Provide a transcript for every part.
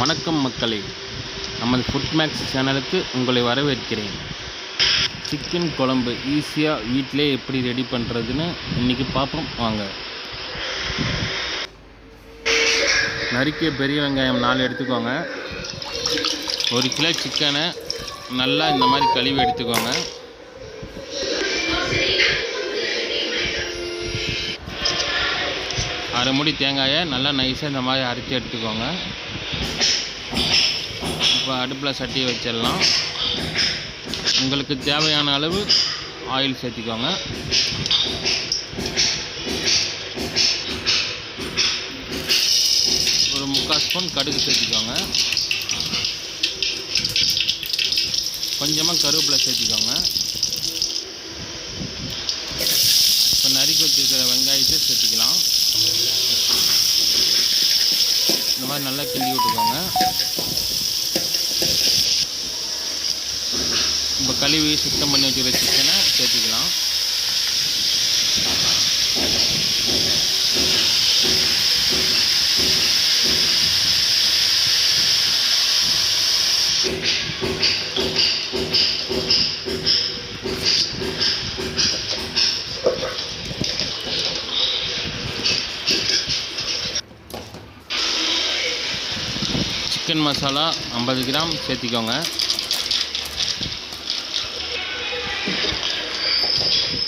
வணக்கம் மக்களே. நமது ஃபுட் மேக்ஸ் சேனலுக்கு உங்களை வரவேற்கிறேன். சிக்கன் குழம்பு ஈஸியாக வீட்டிலே எப்படி ரெடி பண்ணுறதுன்னு இன்றைக்கி பார்ப்போம். வாங்க. நறுக்கிய பெரிய வெங்காயம் நாலு எடுத்துக்கோங்க. ஒரு கிலோ சிக்கனை நல்லா இந்த மாதிரி கழுவி எடுத்துக்கோங்க. அரை மூடி தேங்காயை நல்லா நைஸாக இந்த மாதிரி அரைச்சி எடுத்துக்கோங்க. இப்போ அடுப்பில் சட்டியை வச்சிடலாம். உங்களுக்கு தேவையான அளவு ஆயில் சேர்த்திக்கோங்க. ஒரு முக்கால் ஸ்பூன் கடுகு சேர்த்திக்கோங்க. கொஞ்சமாக கருவேப்பிலை சேர்த்திக்கோங்க. இப்போ நறுக்கி வச்சுருக்கிற வெங்காயத்தை சேர்த்திக்கலாம். மாதிரி நல்லா கிள்ளி விட்டுக்கோங்க. இப்போ கழுவி சுத்தம் பண்ணி வச்சுக்கிற சிக்கனை சேர்த்துக்கலாம். சிக்கன் மசாலா ஐம்பது கிராம் சேர்த்திக்கோங்க.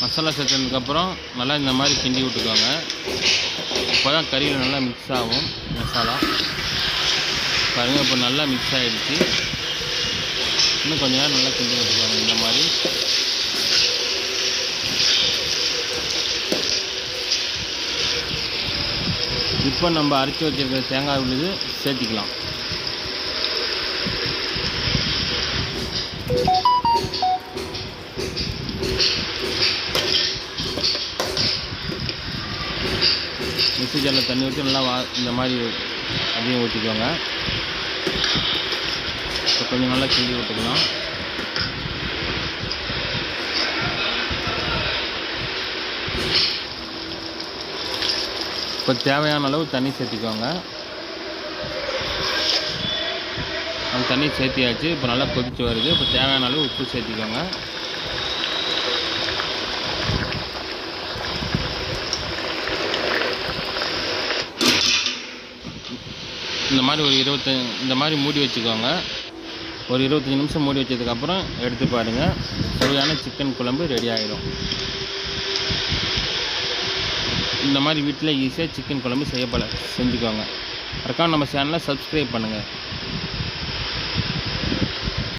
மசாலா சேர்த்ததுக்கப்புறம் நல்லா இந்த மாதிரி கிண்டி விட்டுக்கோங்க. இப்போ தான் கறியில் நல்லா மிக்ஸ் ஆகும் மசாலா. பாருங்கள் இப்போ நல்லா மிக்ஸ் ஆகிடுச்சு இன்னும் கொஞ்ச நேரம் நல்லா கிண்டி விட்டுக்கோங்க இந்த மாதிரி. இப்போ நம்ம அரைச்சி வச்சிருக்கிற தேங்காய் விழுது சேர்த்திக்கலாம். மிக்ஸி ஜாரில் தண்ணி ஊற்றி நல்லா வா இந்த மாதிரி அதையும் ஊற்றிக்கோங்க இப்போ கொஞ்சம் நல்லா கிண்டி விட்டுக்கலாம். இப்போ தேவையான அளவு தண்ணி சேர்த்திக்கோங்க. அந்த தண்ணி சேர்த்தியாச்சு. இப்போ நல்லா கொதிச்சு வருது. இப்போ தேவையான அளவு உப்பு சேர்த்திக்கோங்க. இந்த மாதிரி ஒரு இருபத்த இந்த மாதிரி மூடி வச்சுக்கோங்க. ஒரு இருபத்தஞ்சி நிமிஷம் மூடி வச்சதுக்கப்புறம் எடுத்து பாருங்கள் சுவையான சிக்கன் குழம்பு ரெடி ஆகிடும் இந்த மாதிரி வீட்டில் ஈஸியாக சிக்கன் குழம்பு செய்யப்பட செஞ்சுக்கோங்க. மறக்காம நம்ம சேனலை சப்ஸ்கிரைப் பண்ணுங்கள்